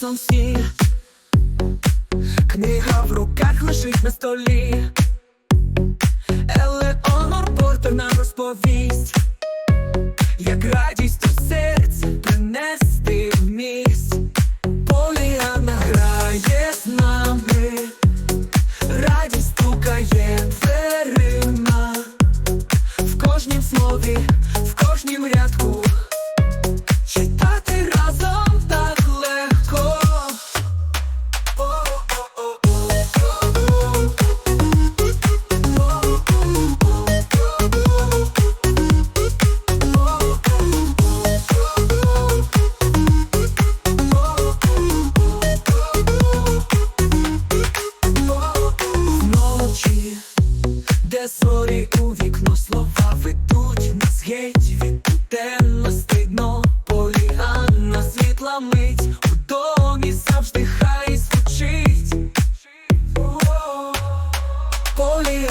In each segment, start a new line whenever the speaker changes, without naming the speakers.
часом сні. Книга в руках лежить на столі. Елеонор Портер нам розповість, як радість у серце принести в міст. Поліана грає з нами, радість стукає дверима в кожнім слові, в кожнім рядку.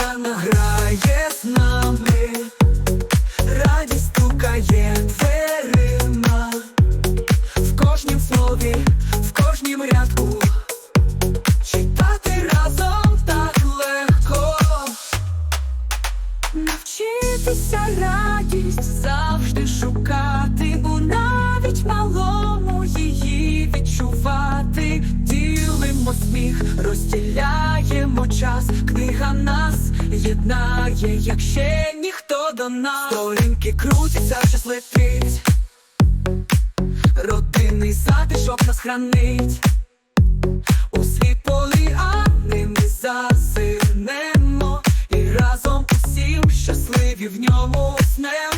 Поліанна грає з нами, радість стукає дверима в кожнім слові, в кожнім рядку. Читати разом так легко, навчитися радість завжди шукати, у навіть малому її відчувати. Ділимо сміх, розділяємо час. Книга нас єднає, як ще ніхто до нас. Сторінки крутяться, час летить. Родинний затишок нас хранить. У світ поліани ми зазирнемо І разом усім щасливі в ньому снем